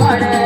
করে